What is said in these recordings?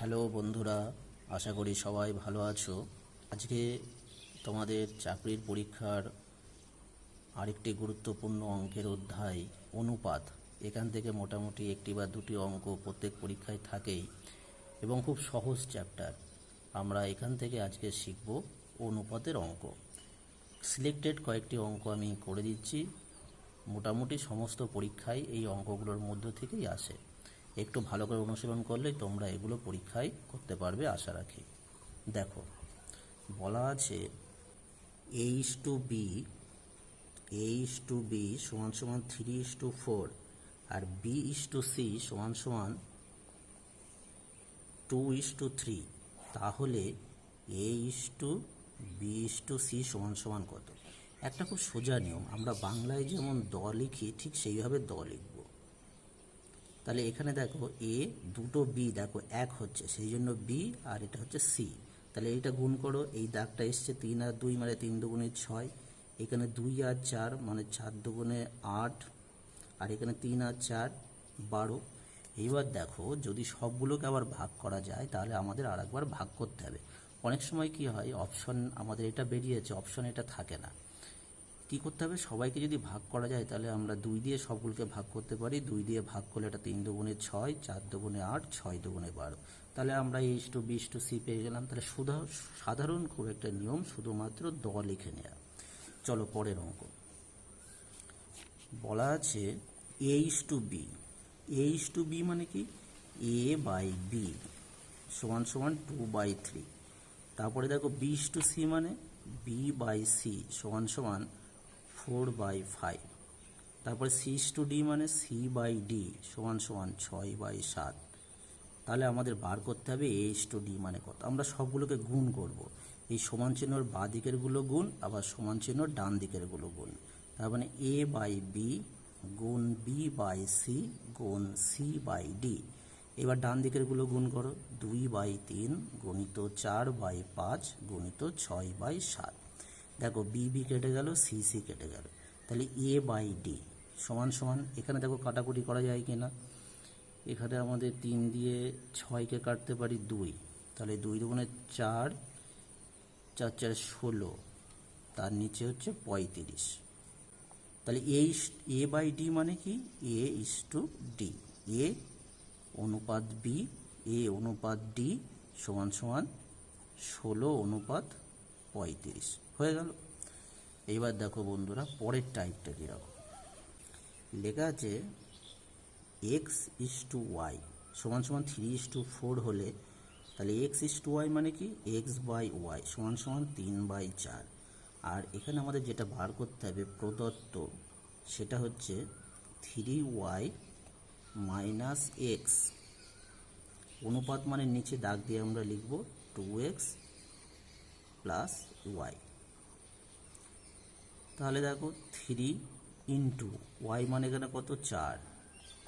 Hello বন্ধুরা, আশা করি সবাই ভালো আছো। আজকে তোমাদের চাকরির পরীক্ষার আরেকটি গুরুত্বপূর্ণ অঙ্কের অধ্যায়, অনুপাত। এখান থেকে মোটামুটি একটি বা দুটি অঙ্ক প্রত্যেক পরীক্ষায় থাকেই, এবং খুব সহজ চ্যাপ্টার আমরা এখান থেকে আজকে শিখব অনুপাতের অঙ্ক। সিলেক্টেড কয়েকটি অঙ্ক আমি করে দিচ্ছি। মোটামুটি সমস্ত পরীক্ষায় এই অঙ্কগুলোর মধ্য থেকেই আসে। একটু ভালো করে অনুশীলন করলে তোমরা এগুলো পরীক্ষায় করতে পারবে, আশা রাখি। দেখো, বলা আছে H to B H to B সমান সমান থ্রি ইস টু ফোর আর বি ইস টু সি সমান সমান টু ইস টু থ্রি তাহলে A is to B is to C সমান সমান কত? একটা খুব সোজা নিয়ম, আমরা বাংলায় যেমন দ লিখি, ঠিক সেইভাবে দ লিখব। তাহলে এখানে দেখো এ দুটো বি দেখো এক হচ্ছে, সেই জন্য বি আর এটা হচ্ছে সি তাহলে এইটা গুণ করো, এই দাগটা এসছে তিন আর দুই মানে তিন দুগুণে ছয়। এখানে দুই আর চার মানে চার দুগুণে আট, আর এখানে তিন আর চার বারো। এইবার দেখো, যদি সবগুলোকে আবার ভাগ করা যায়, তাহলে আমাদের আর একবার ভাগ করতে হবে। অনেক সময় কি হয় অপশন আমাদের এটা বেরিয়েছে অপশন এটা থাকে না। কি করতে হবে? সবাইকে যদি ভাগ করা যায়, তাহলে আমরা দুই দিয়ে সবগুলোকে ভাগ করতে পারি। দুই দিয়ে ভাগ করলে এটা তিন দুগুণে ছয়, চার দুগুণে আট, ছয় দুগুণে বারো। তাহলে আমরা H to B is to C পেয়ে গেলাম। তাহলে সুধা, সাধারণ খুব একটা নিয়ম শুধুমাত্র দ লিখে নেওয়া চলো পরের অঙ্ক। বলা আছে H to B H to B মানে কি? এ বাই বি সমান সমান টু বাই থ্রি তারপরে দেখো বিশ টু সি মানে বি বাই সি সমান সমান ফোর বাই ফাইভ। তারপরে সিস টু ডি মানে সি বাই ডি সমান সমান ছয় বাই সাত। তাহলে আমাদের বার করতে হবে এইচ টু ডি মানে কত? আমরা সবগুলোকে গুণ করব। এই সমান চিহ্নর বাঁ দিকেরগুলো গুণ, আবার সমান চিহ্নর ডান দিকেরগুলো গুণ। তার মানে এ বাই বি গুণ বি বাই সি গুণ সি বাই ডি। এবার ডান দিকেরগুলো গুণ করো। দুই বাই তিন গণিত চার বাই পাঁচ গণিত ছয় বাই সাত। দেখো বি বি কেটে গেল সি সি কেটে গেল। তাহলে এ বাই ডি সমান সমান, এখানে দেখো কাটাকুটি করা যায় কি না এখানে আমাদের তিন দিয়ে ছয়কে কাটতে পারি দুই। তাহলে দুই দুগুণে চার চার চার, ষোলো। তার নিচে হচ্ছে পঁয়ত্রিশ। তাহলে এ এ বাই ডি মানে কি? এ ইস টু ডি এ অনুপাত বি এ অনুপাত ডি সমান সমান, ষোলো অনুপাত পঁয়ত্রিশ। হয়ে গেল। এইবার দেখো বন্ধুরা, পরের টাইপটা কীরকম? লেখা আছে এক্স ইস টু ওয়াই সমান সমান থ্রি ইস টু ফোর হলে, তাহলে এক্স ইস টু ওয়াই মানে কি? এক্স বাই ওয়াই সমান সমান তিন বাই চার। আর এখানে আমাদের যেটা বার করতে হবে, প্রদত্ত, সেটা হচ্ছে থ্রি ওয়াই মাইনাস এক্স অনুপাত মানে নিচে দাগ দিয়ে আমরা লিখব টু এক্স প্লাস ওয়াই তাহলে দেখো থ্রি ইন্টু ওয়াই মানে এখানে কত? চার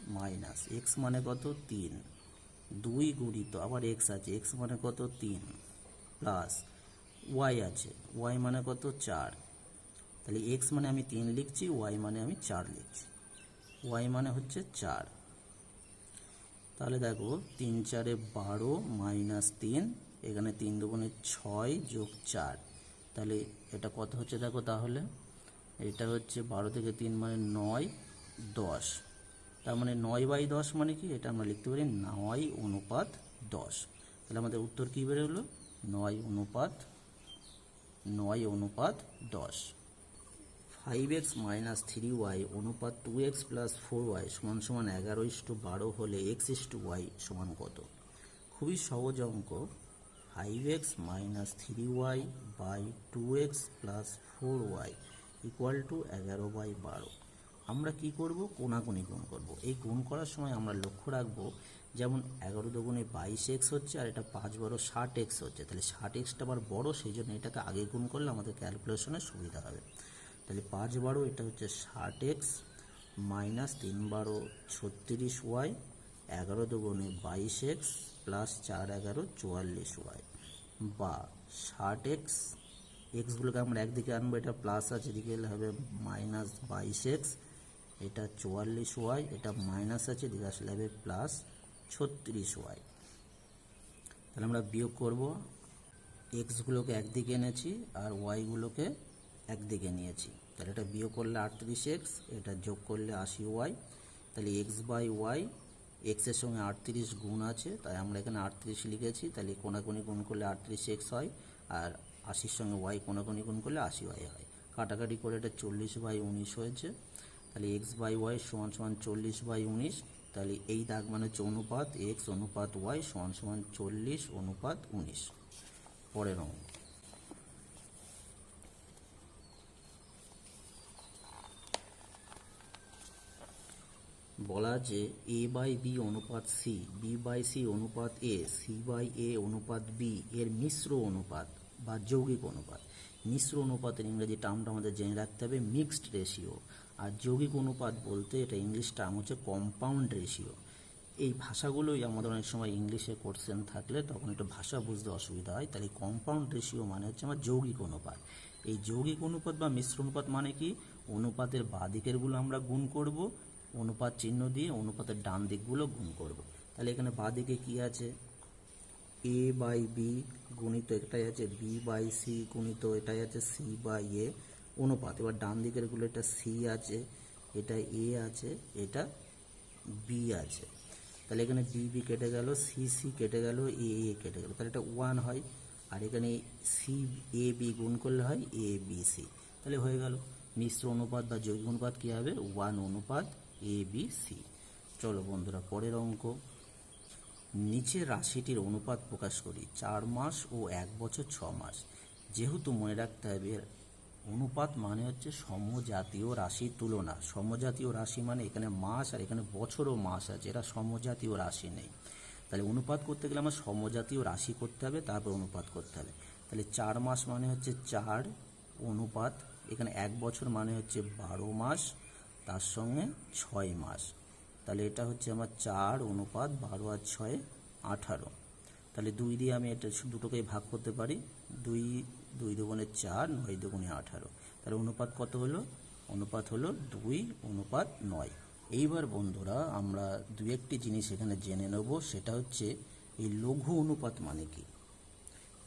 মাইনাস এক্স মানে কত? তিন। দুই গুণিত, আবার এক্স আছে এক্স মানে কত? তিন প্লাস ওয়াই আছে ওয়াই মানে কত? চার। তাহলে এক্স মানে আমি তিন লিখছি ওয়াই মানে আমি চার লিখছি। ওয়াই মানে হচ্ছে চার। তাহলে দেখো, তিন চারে বারো মাইনাস তিন, এখানে তিন দুগুণে ছয় যোগ চার। তাহলে এটা কত হচ্ছে দেখো তাহলে? এটা হচ্ছে বারো থেকে তিন মানে নয়, দশ। তার মানে নয় বাই দশ মানে কি? এটা আমরা লিখতে পারি নয় অনুপাত দশ। তাহলে আমাদের উত্তর কী বেরোলো নয় অনুপাত নয় অনুপাত দশ। Five X minus three Y অনুপাত two X plus four Y সমান সমান এগারো ইস টু বারো হলে এক্স ইস টু ওয়াই সমান কত? খুবই সহজ অঙ্ক। Five X minus three Y by two X plus four Y equal to এগারো বাই বারো। আমরা কি করব? কোনাকুনি গুণ করব। এই গুণ করার সময় আমরা লক্ষ্য রাখব, যেমন এগারো দুগুণে বাইশ এক্স হচ্ছে আর এটা পাঁচ বারো ষাট এক্স হচ্ছে। তাহলে ষাট এক্সটা আবার বড়, সেই জন্য এটাকে আগে গুণ করলে আমাদের ক্যালকুলেশনে সুবিধা হবে। তাহলে পাঁচ বারো এটা হচ্ছে ষাট এক্স মাইনাস তিন বারো ছত্রিশ ওয়াই এগারো দুগুণে বাইশ এক্স প্লাস চার এগারো চুয়াল্লিশ ওয়াই বা ষাট এক্স এক্সগুলোকে আমরা একদিকে আনব, এটা প্লাস আছে, এদিকে হবে মাইনাস বাইশ এক্স এটা চুয়াল্লিশ ওয়াই এটা মাইনাস আছে, এদিকে আসলে হবে প্লাস ছত্রিশ ওয়াই তাহলে আমরা বিয়োগ করব এক্সগুলোকে একদিকে এনেছি আর ওয়াইগুলোকে একদিকে নিয়েছি। তাহলে এটা বিয়োগ করলে আটত্রিশ এক্স এটা যোগ করলে আশি ওয়াই তাহলে এক্স বাই ওয়াই এক্সের সঙ্গে আটত্রিশ গুণ আছে, তাই আমরা এখানে আটত্রিশ লিখেছি, তাহলে কোনাকুনি গুণ করলে আটত্রিশ এক্স হয়, আর আশির সঙ্গে ওয়াই কোনাকুনি গুণ করলে আশি ওয়াই হয়। কাটাকাটি করে এটা চল্লিশ বাই উনিশ হয়েছে। তাহলে এক্স বাই ওয়াই সমান সমান চল্লিশ বাই উনিশ। তাহলে এই দাগ মানে হচ্ছে অনুপাত এক্স অনুপাত ওয়াই সমান সমান চল্লিশ অনুপাত উনিশ। পরের অঙ্ক। বলা যে এ বাই বি অনুপাত সি বি বাই সি অনুপাত এ সি বাই এ অনুপাত বি এর মিশ্র অনুপাত। বা যৌগিক অনুপাত। মিশ্র অনুপাতের ইংরেজি টার্মটা আমাদের জেনে রাখতে হবে মিক্সড রেশিও আর যৌগিক অনুপাত বলতে এটা ইংলিশ টার্ম হচ্ছে কম্পাউন্ড রেশিও এই ভাষাগুলোই আমাদের অনেক সময় ইংলিশে কোশ্চেন থাকলে তখন একটু ভাষা বুঝতে অসুবিধা হয়। তাহলে কম্পাউন্ড রেশিও মানে হচ্ছে আমার যৌগিক অনুপাত। এই যৌগিক অনুপাত বা মিশ্র অনুপাত মানে কি? অনুপাতের বাঁ দিকেরগুলো আমরা গুণ করব, অনুপাত চিহ্ন দিয়ে অনুপাতের ডান দিকগুলো গুণ করব। তাহলে এখানে বাঁ দিকে কী আছে? এ বাই বি গুণিত, এটাই আছে বি বাই সি গুণিত, এটাই আছে সি বাই এ অনুপাত। এবার ডান দিকেরগুলো, এটা সি আছে, এটা এ আছে, এটা বি আছে। তাহলে এখানে বি বি কেটে গেল সি সি কেটে গেল এ এ কেটে গেল। তাহলে এটা ওয়ান হয়, আর এখানে সি এ বি গুণ করলে হয় এ বি সি তাহলে হয়ে গেল, মিশ্র অনুপাত বা যৌগিক অনুপাত কী হবে? ওয়ান অনুপাত এ বি সি চলো বন্ধুরা, পরের অঙ্ক। নিচের রাশিটির অনুপাত প্রকাশ করি। চার মাস ও এক বছর ছ মাস। যেহেতু মনে রাখতে হবে অনুপাত মানে হচ্ছে সমজাতীয় রাশির তুলনা। সমজাতীয় রাশি মানে এখানে মাস আর এখানে বছরও মাস আছে, এরা সমজাতীয় রাশি নেই। তাহলে অনুপাত করতে গেলে আমার সমজাতীয় রাশি করতে হবে, তারপর অনুপাত করতে হবে। তাহলে চার মাস মানে হচ্ছে চার, অনুপাত এখানে এক বছর মানে হচ্ছে বারো মাস, তার সঙ্গে ছয় মাস। তাহলে এটা হচ্ছে আমার চার অনুপাত বারো আর ছয় আঠারো। তাহলে দুই দিয়ে আমি এটা শুধু দুটোকেই ভাগ করতে পারি। দুই দুই দুগুণে চার, নয় দুগুণে আঠারো। তাহলে অনুপাত কত হলো? অনুপাত হলো দুই অনুপাত নয়। এইবার বন্ধুরা, আমরা দু একটি জিনিস এখানে জেনে নেব, সেটা হচ্ছে এই লঘু অনুপাত মানে কি?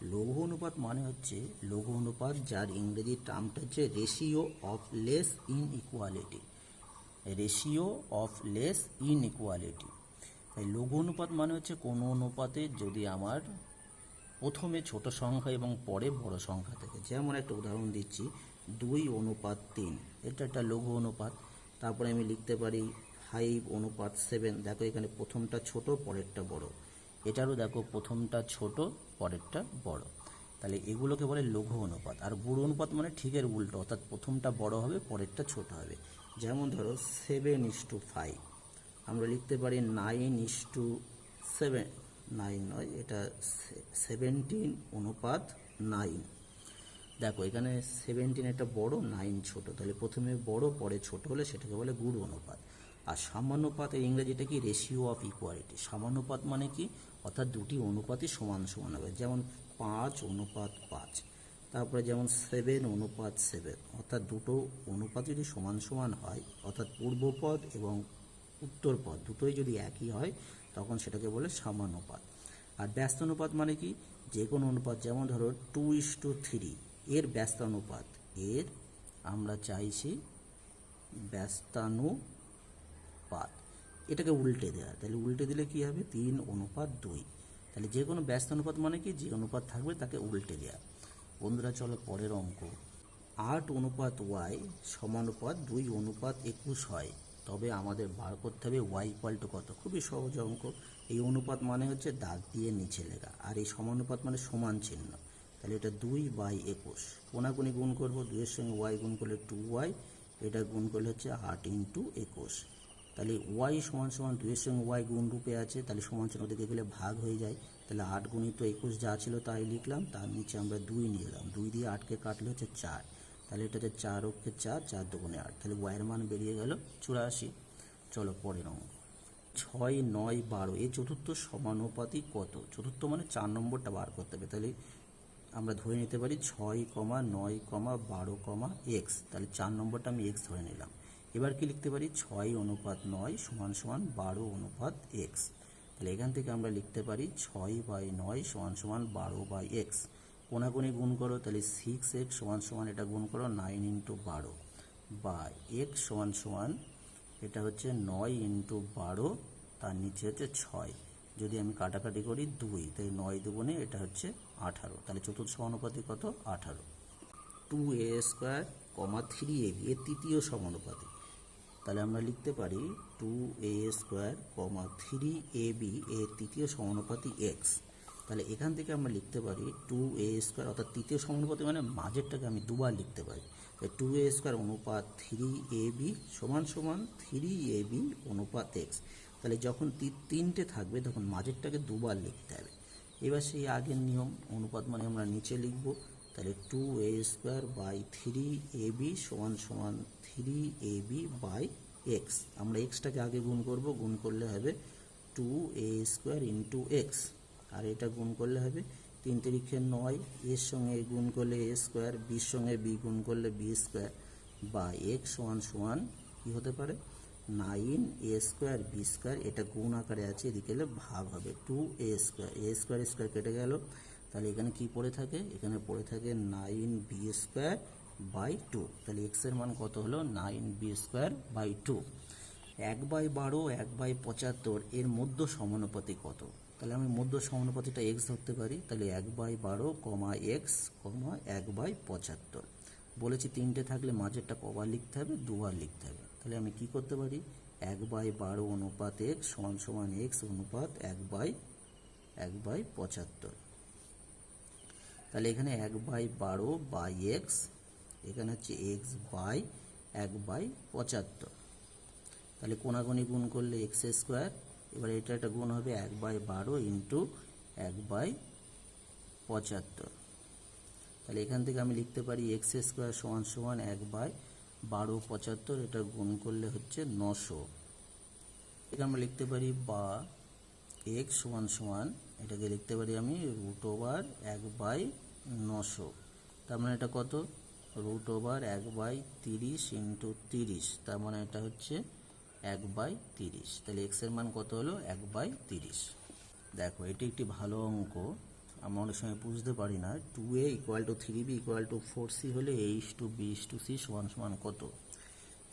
লঘু অনুপাত মানে হচ্ছে, লঘু অনুপাত যার ইংরেজি টার্মটা হচ্ছে ratio of less inequality ratio of less inequality তাই লঘু অনুপাত মানে হচ্ছে কোনো অনুপাতে যদি আমার প্রথমে ছোট সংখ্যা এবং পরে বড় সংখ্যা থাকে। যেমন একটা উদাহরণ দিচ্ছি, দুই অনুপাত তিন। এটা একটা লঘু অনুপাত। তারপরে আমি লিখতে পারি ফাইভ অনুপাত সেভেন দেখো এখানে প্রথমটা ছোট, পরেরটা বড়। এটারও দেখো প্রথমটা ছোট, পরেরটা বড়। তাহলে এগুলোকে বলে লঘু অনুপাত। আর গুড় অনুপাত মানে ঠিকের উল্টো, অর্থাৎ প্রথমটা বড় হবে, পরেরটা ছোট হবে। যেমন ধরো সেভেন ইস টু ফাইভ আমরা লিখতে পারি nine is to seven nine নয়, এটা সেভেন্টিন অনুপাত নাইন দেখো, এখানে সেভেন্টিন একটা বড় নাইন ছোট। তাহলে প্রথমে বড়, পরে ছোট হলে সেটাকে বলে গুড় অনুপাত। আর সামান্যপাতের ইংরেজিটা কি? রেশিও অফ ইকুয়ালিটি সামান্যপাত মানে কি? অর্থাৎ দুটি অনুপাতই সমান সমান হবে। যেমন পাঁচ অনুপাত পাঁচ। তারপরে যেমন সেভেন অনুপাত সেভেন অর্থাৎ দুটো অনুপাত যদি সমান সমান হয়, অর্থাৎ পূর্বপদ এবং উত্তরপদ দুটোই যদি একই হয়, তখন সেটাকে বলে সামান্যপাত আর ব্যস্ত অনুপাত মানে কি? যে কোনো অনুপাত, যেমন ধরো টু ইস টু থ্রি এর ব্যস্তানুপাত এর আমরা চাইছি ব্যস্তানুপাত। এটাকে উল্টে দেওয়া তাহলে উল্টে দিলে কি হবে? তিন অনুপাত দুই। তাহলে যে কোনো ব্যস্ত অনুপাত মানে কি? যে অনুপাত থাকবে তাকে উল্টে দেওয়া বন্ধুরা, চলো পরের অঙ্ক। আট অনুপাত ওয়াই সমানুপাত দুই অনুপাত একুশ হয়। তবে আমাদের বার করতে হবে ওয়াই ইকুয়াল কত? খুবই সহজ অঙ্ক। এই অনুপাত মানে হচ্ছে দাগ দিয়ে নিচে লেখা। আর এই সমানুপাত মানে সমান চিহ্ন। তাহলে এটা দুই বাই একুশ। কোনাকুনি গুণ করব, দুইয়ের সঙ্গে ওয়াই গুণ করলে টু ওয়াই এটা গুণ করলে হচ্ছে আট ইন্টু একুশ। তাহলে ওয়াই সমান সমান দুইয়ের সঙ্গে ওয়াই গুণ রূপে আছে, তাহলে সমান চিহ্ন দিকে গেলে ভাগ হয়ে যায়। তাহলে আট গুণিত একুশ যা ছিল তাই লিখলাম, তার নিচে আমরা দুই নিয়ে এলাম। দুই দিয়ে আটকে কাটলে হচ্ছে চার। তাহলে এটা হচ্ছে চার অক্ষে চার চার দুগুণে আট। তাহলে ওয়াইয়ের মান বেরিয়ে গেল চুরাশি। চলো পরের অঙ্ক ছয়, নয়, বারো এই চতুর্থ সমানুপাতি কত? চতুর্থ মানে চার নম্বরটা বার করতে হবে। তাহলে আমরা ধরে নিতে পারি ছয় কমা নয় কমা বারো কমা এক্স তাহলে চার নম্বরটা আমি এক্স ধরে নিলাম। এবার কি লিখতে পারি? ছয় অনুপাত নয় সমান সমান বারো অনুপাত এক্স তাহলে এখান থেকে আমরা লিখতে পারি ছয় বাই নয় সমান সমান বারো বাই এক্স কোনাকুনি গুণ করো, তাহলে সিক্স এক্স সমান সমান এটা গুণ করো নাইন ইন্টু বারো বা এক্স সমান সমান এটা হচ্ছে নয় ইন্টু বারো, তার নিচে হচ্ছে ছয়। যদি আমি কাটাকাটি করি দুই তাই নয় দুগুণে এটা হচ্ছে আঠারো। তাহলে চতুর্থ সমানুপাতি কত? আঠারো। Two A square comma three A B এর তৃতীয় সমানুপাতি তাহলে আমরা লিখতে পারি two A square comma three A B এর তৃতীয় সমানুপাতি এক্স তাহলে এখান থেকে আমরা লিখতে পারি টু এ স্কোয়ার অর্থাৎ তৃতীয় সমানুপাতি মানে মাঝেরটাকে আমি দুবার লিখতে পারি। তাই টু এ স্কোয়ার অনুপাত থ্রি এ বি সমান সমান থ্রি এ বি অনুপাত এক্স তাহলে যখন তিনটে থাকবে, তখন মাঝেরটাকে দুবার লিখতে হবে। এবার সেই আগের নিয়ম, অনুপাত মানে আমরা নিচে লিখব। তাহলে two A square by three A B সমান সমান three A B by X আমরা এক্সটাকে আগে গুণ করব, গুণ করলে হবে two A square into X আর এটা গুণ করলে হবে তিন তিরিখে নয়, এর সঙ্গে গুণ করলে এ স্কোয়ার বির সঙ্গে বি গুণ করলে বি স্কোয়ার বা এক্স সমান সমান কী হতে পারে? Nine A square B square এটা গুণ আকারে আছে, এদিকে ভাগ হবে। Two A square A square square কেটে গেল। তাহলে এখানে কি পড়ে থাকে? এখানে পড়ে থাকে nine B square by two তাহলে এক্সের মান কত হলো? Nine B square by two এক বাই বারো, এক বাই পঁচাত্তর, এর মধ্য সমানুপাতি কত? তাহলে আমি মধ্য সমানুপাতিটা এক্স ধরতে পারি। তাহলে এক বাই বারো, কমা এক্স কমা এক বাই পঁচাত্তর। বলেছি তিনটে থাকলে মাঝেরটা কবার লিখতে হবে? দুবার লিখতে হবে। তাহলে আমি কি করতে পারি? এক বাই বারো অনুপাত এক্স সমান সমান এক্স অনুপাত এক বাই এক বাই পঁচাত্তর। তাহলে এখানে এক বাই বারো বাই এক্স, এখানে হচ্ছে এক্স বাই এক বাই পঁচাত্তর। তাহলে কোনাগুনি গুণ করলে এক্স স্কোয়ার, এবার এটা একটা গুণ হবে এক বাই বারো ইন্টু এক বাই পঁচাত্তর। তাহলে এখান থেকে আমি লিখতে পারি এক্স স্কোয়ার সমান সমান এক বাই বারো পঁচাত্তর, এটা গুণ করলে হচ্ছে নশো। এটা আমরা লিখতে পারি বা এক্স সমান সমান, এটাকে লিখতে পারি আমি রুট ওভার এক বাই নশো। তার মানে এটা কত? রুট ওভার এক বাই তিরিশ ইন্টু তিরিশ। তার মানে এটা হচ্ছে এক বাই তিরিশ। তাহলে এক্সের মান কত হলো? এক বাই তিরিশ। দেখো, এটি একটি ভালো অঙ্ক। আমরা অনেক সময় বুঝতে পারি না। Two A equal to three B equal to four C হলে H to B to C সমান সমান কত?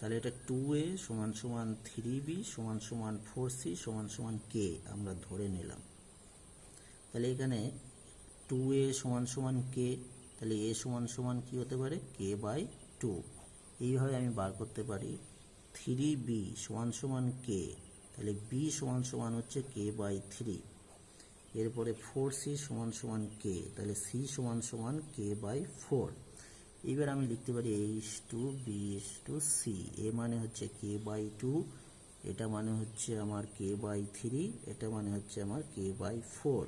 তাহলে এটা টু এ সমান সমান থ্রি বি সমান সমান ফোর সি সমান সমান কে আমরা ধরে নিলাম। তাহলে এখানে টু এ সমান সমান কে তাহলে এ সমান সমান কি হতে পারে? কে বাই টু এইভাবে আমি বার করতে পারি। থ্রি বি সমান সমান কে তাহলে বি সমান সমান হচ্ছে কে বাই থ্রি এরপরে ফোর সি সমান সমান কে তাহলে সি সমান সমান কে বাই ফোর এবার আমি লিখতে পারি H to B to C এ মানে হচ্ছে কে বাই টু এটা মানে হচ্ছে আমার কে বাই থ্রি এটা মানে হচ্ছে আমার কে বাই ফোর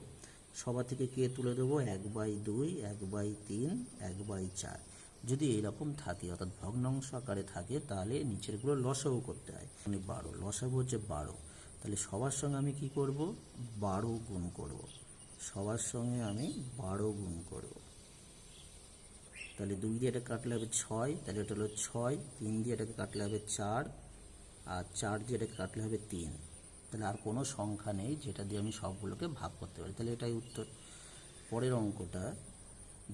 সবার থেকে কে তুলে দেবো? এক বাই দুই, এক বাই তিন, এক বাই চার। যদি এরকম থাকে, অর্থাৎ ভগ্নাংশ আকারে থাকে, তাহলে নিচেরগুলো লসাগু করতে হয়। মানে বারো, লসাগু হচ্ছে বারো। তাহলে সবার সঙ্গে আমি কি করব? বারো গুণ করব। সবার সঙ্গে আমি বারো গুণ করব। তাহলে দুই দিয়ে এটা কাটলে হবে ছয়, তাহলে এটা হলো ছয়, তিন দিয়ে এটাকে কাটলে হবে চার, আর চার দিয়ে এটাকে কাটলে হবে তিন। তাহলে আর কোনো সংখ্যা নেই যেটা দিয়ে আমি সবগুলোকে ভাগ করতে পারি। তাহলে এটাই উত্তর। পরের অঙ্কটা,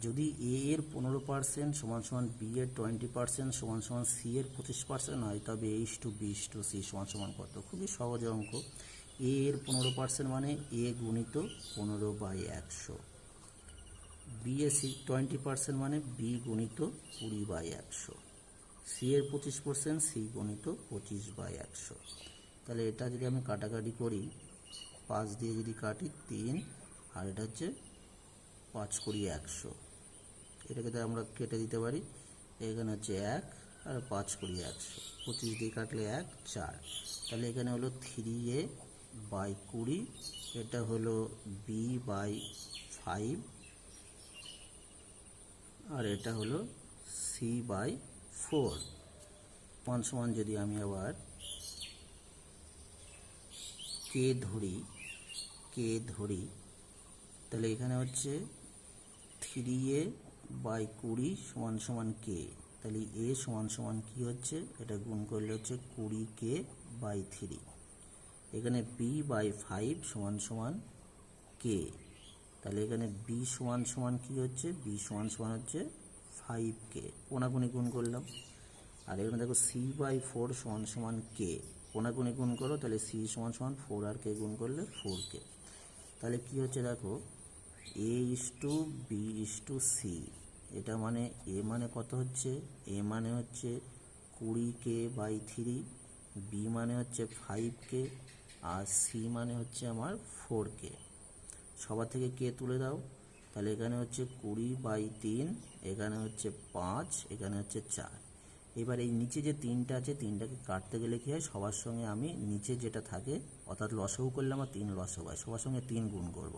যদি এ এর পনেরো পার্সেন্ট সমান সমান বি এর টোয়েন্টি পার্সেন্ট সমান সমান সি এর পঁচিশ পার্সেন্ট হয়, তবে H to B to C সমান সমান কত? খুবই সহজ অঙ্ক। এ এর পনেরো পার্সেন্ট মানে এ গুণিত পনেরো বাই একশো। B A C twenty percent মানে বি গুণিত কুড়ি বাই একশো। সি এর পঁচিশ পার্সেন্ট সি গুণিত পঁচিশ বাই একশো। তাহলে এটা যদি আমি কাটাকাটি করি, পাঁচ দিয়ে যদি কাটি তিন, আর এটা হচ্ছে পাঁচ কুড়ি একশো। এটাকে তো আমরা কেটে দিতে পারি। এখানে হচ্ছে এক আর পাঁচ কুড়ি একশো। পঁচিশ দিয়ে কাটলে এক, চার। তাহলে এখানে হলো থ্রি এ বাই কুড়ি, এটা হলো বি বাই ফাইভ আর এটা হলো সি বাই ফোর সমান যদি আমি আবার কে ধরি কে ধরি? তাহলে এখানে হচ্ছে থ্রি এ বাই কুড়ি সমান সমান কে? তাহলে এ সমান সমান কি হচ্ছে? এটা গুণ করলে হচ্ছে কুড়ি কে বাই থ্রি এখানে বি বাই ফাইভ সমান সমান কে? তাহলে এখানে বি সমান সমান কি হচ্ছে? বি সমান সমান হচ্ছে ফাইভ কে। কোনাকুনি গুণ করলাম। আর এখানে দেখো সি বাই ফোর সমান সমান কে। কোনাকুনি গুণ করো, তাহলে সি সমান সমান ফোর আর কে গুণ করলে ফোর কে। তাহলে কি হচ্ছে দেখো A is to B is to C এটা মানে এ মানে কত হচ্ছে? এ মানে হচ্ছে কুড়ি কে বাই থ্রি বি মানে হচ্ছে ফাইভ কে, আর সি মানে হচ্ছে আমার ফোর কে। সবার থেকে কে তুলে দাও, তাহলে এখানে হচ্ছে কুড়ি বাই তিন, এখানে হচ্ছে পাঁচ, এখানে হচ্ছে চার। এবার এই নিচে যে তিনটা আছে, তিনটাকে কাটতে গেলে কী হয়, সবার সঙ্গে আমি নিচে যেটা থাকে, অর্থাৎ লসও করলে আমার তিন লসও হয়, সবার সঙ্গে তিন গুণ করব।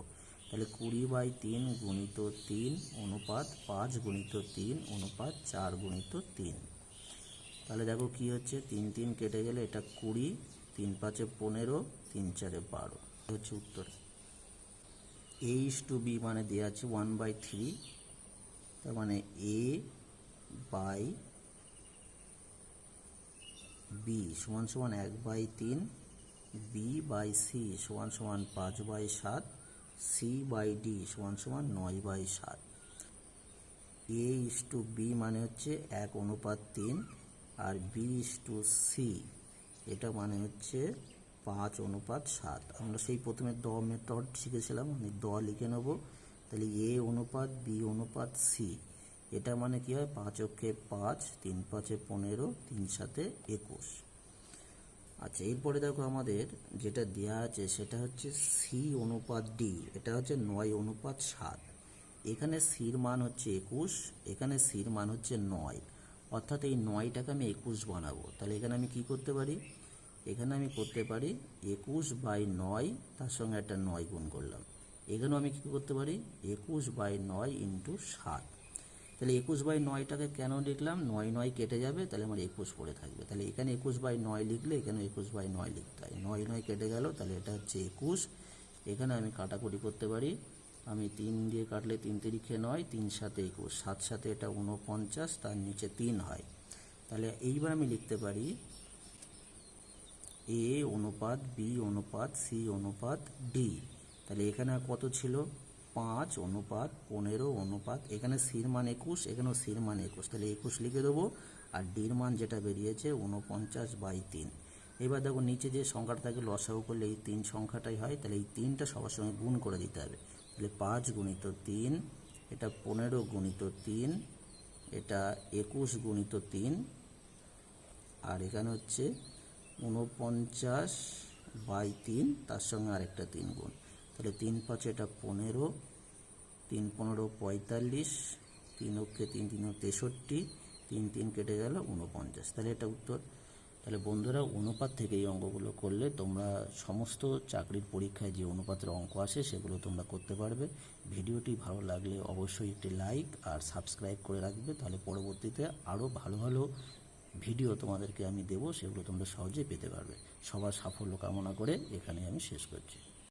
তাহলে কুড়ি বাই তিন গুণিত তিন অনুপাত পাঁচ গুণিত তিন অনুপাত চার গুণিত তিন। তাহলে দেখো কি হচ্ছে, তিন তিন কেটে গেলে এটা কুড়ি, তিন পাঁচে পনেরো, তিন চারে বারো। হচ্ছে উত্তর। এ ইস টু বি মানে দেওয়া আছে ওয়ান বাই থ্রি তার মানে এ বাই বি সমান সমান এক বাই তিন বি বাই সি সমান সমান পাঁচ বাই সাত সি বাই ডি সমান সমান নয় বাই সাত। এ ইস টু বি মানে হচ্ছে এক অনুপাত তিন আর বি ইস টু সি এটা মানে হচ্ছে পাঁচ অনুপাত সাত। আমরা সেই প্রথমে দ মেথড শিখেছিলাম, আমি দ লিখে নেব। তাহলে এ অনুপাত বি অনুপাত সি এটা মানে কি হয়? পাঁচ অক্ষে পাঁচ, তিন পাঁচে পনেরো, তিন সাথে একুশ। আচ্ছা এরপরে দেখো আমাদের যেটা দেওয়া আছে সেটা হচ্ছে সি অনুপাত ডি এটা হচ্ছে নয় অনুপাত সাত। এখানে সির মান হচ্ছে একুশ, এখানে সির মান হচ্ছে নয়। অর্থাৎ এই নয়টাকে আমি একুশ বানাবো। তাহলে এখানে আমি কি করতে পারি? এখানে আমি করতে পারি একুশ বাই নয়, তার সঙ্গে একটা নয় গুণ করলাম। এখানেও আমি কী করতে পারি? একুশ বাই নয় ইন্টু সাত। তাহলে একুশ বাই নয়টাকে কেন লিখলাম? নয় নয় কেটে যাবে, তাহলে আমার একুশ পড়ে থাকবে। তাহলে এখানে একুশ বাই নয় লিখলে, এখানে একুশ বাই নয় লিখতে হয়। নয় নয় কেটে গেল, তাহলে এটা হচ্ছে একুশ। এখানে আমি কাটাকুটি করতে পারি। আমি তিন দিয়ে কাটলে তিন তিরিখে নয়, তিন সাথে একুশ। সাত সাথে এটা উনপঞ্চাশ তার নিচে তিন হয়। তাহলে এইবার আমি লিখতে পারি, এ অনুপাত, বি অনুপাত, সি অনুপাত, ডি। তাহলে এখানে কত ছিল? পাঁচ অনুপাত, পনেরো অনুপাত, এখানে সির মান একুশ, এখানেও সির মান একুশ। তাহলে একুশ লিখে দেবো, আর ডির মান যেটা বেরিয়েছে উনপঞ্চাশ বাই তিন। এবার দেখো নিচে যে সংখ্যাটা থাকে, লসাগু করলে এই তিন সংখ্যাটাই হয়, তাহলে এই তিনটা সবার সঙ্গে গুণ করে দিতে হবে। তাহলে পাঁচ গুণিত তিন, এটা পনেরো গুণিত তিন, এটা একুশ গুণিত তিন, আর এখানে হচ্ছে উনপঞ্চাশ বাই তিন, তার সঙ্গে আরেকটা তিন গুণ। তাহলে তিন পাঁচ এটা পনেরো, তিন পনেরো পঁয়তাল্লিশ, তিন অক্ষে তিন তিন তেষট্টি, তিন তিন কেটে গেল উনপঞ্চাশ তাহলে এটা উত্তর। তাহলে বন্ধুরা, অনুপাত থেকে এই অঙ্কগুলো করলে তোমরা সমস্ত চাকরির পরীক্ষায় যে অনুপাতের অঙ্ক আসে সেগুলো তোমরা করতে পারবে। ভিডিওটি ভালো লাগলে অবশ্যই একটি লাইক আর সাবস্ক্রাইব করে রাখবে। তাহলে পরবর্তীতে আরও ভালো ভালো ভিডিও তোমাদেরকে আমি দেবো, সেগুলো তোমরা সহজেই পেতে পারবে। সবার সাফল্য কামনা করে এখানে আমি শেষ করছি।